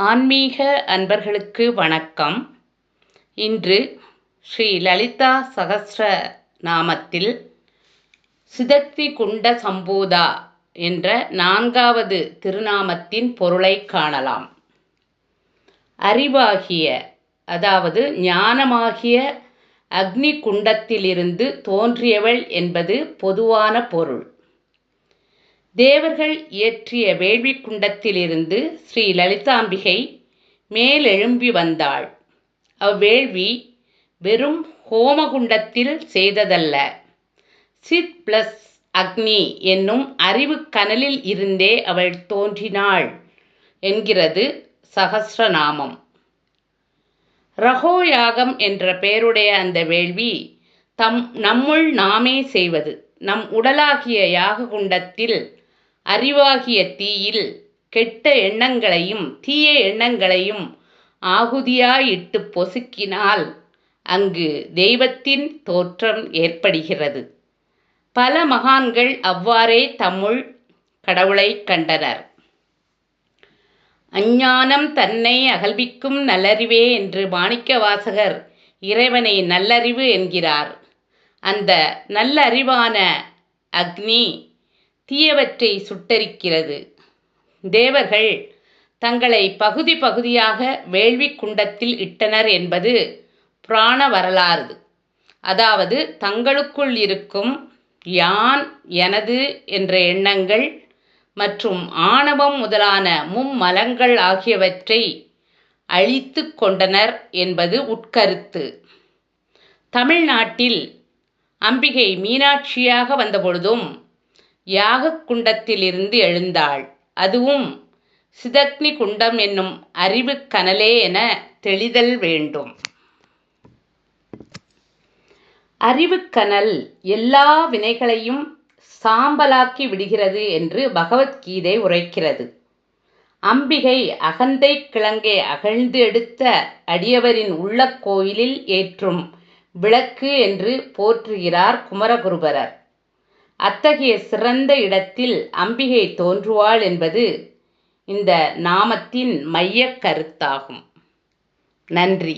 ஆன்மீக அன்பர்களுக்கு வணக்கம். இன்று ஸ்ரீ லலிதா சகஸ்ர நாமத்தில் சிதக்தி குண்ட சம்பூதா என்ற நான்காவது திருநாமத்தின் பொருளைக் காணலாம். அறிவாகிய அதாவது ஞானமாகிய அக்னி குண்டத்திலிருந்து தோன்றியவள் என்பது பொதுவான பொருள். தேவர்கள் இயற்றிய வேள்விக் குண்டத்திலிருந்து ஸ்ரீ லலிதாம்பிகை மேலெழும்பி வந்தாள். அவ்வேள்வி வெறும் ஹோமகுண்டத்தில் செய்ததல்ல. சித் பிளஸ் அக்னி என்னும் அறிவு கனலில் இருந்தே அவள் தோன்றினாள் என்கிறது சகசிரநாமம். ரகோயாகம் என்ற பெயருடைய அந்த வேள்வி தம் நம்முள் நாமே செய்வது நம் உடலாகிய யாக குண்டத்தில் அறிவாகிய தீயில் கெட்ட எண்ணங்களையும் தீய எண்ணங்களையும் ஆகுதியாயிட்டு பொசுக்கினால் அங்கு தெய்வத்தின் தோற்றம் ஏற்படுகிறது. பல மகான்கள் அவ்வாறே தமிழ் கடவுளைக் கண்டனர். அஞ்ஞானம் தன்னை அகல்விக்கும் நல்லறிவே என்று மாணிக்கவாசகர் இறைவனை நல்லறிவு என்கிறார். அந்த நல்லறிவான அக்னி தீயவற்றை சுட்டரிக்கிறது. தேவர்கள் தங்களை பகுதி பகுதியாக வேள்விக் குண்டத்தில் இட்டனர் என்பது புராண வரலாறு. அதாவது தங்களுக்குள் இருக்கும் யான் எனது என்ற எண்ணங்கள் மற்றும் ஆணவம் முதலான மும்மலங்கள் ஆகியவற்றை அழித்து கொண்டனர் என்பது உட்கருத்து. தமிழ்நாட்டில் அம்பிகை மீனாட்சியாக வந்தபொழுதும் யாக குண்டத்திலிருந்து எழுந்தாள். அதுவும் சிதக்னி குண்டம் என்னும் அறிவு கனலே என தெளிதல் வேண்டும். அறிவுக்கனல் எல்லா வினைகளையும் சாம்பலாக்கி விடுகிறது என்று பகவத்கீதை உரைக்கிறது. அம்பிகை அகந்தை கிழங்கை அகழ்ந்து எடுத்த அடியவரின் உள்ள கோயிலில் ஏற்றும் விளக்கு என்று போற்றுகிறார் குமரகுருபரர். அத்தகைய சிறந்த இடத்தில் அம்பிகை தோன்றுவாள் என்பது இந்த நாமத்தின் மையக் கருத்தாகும். நன்றி.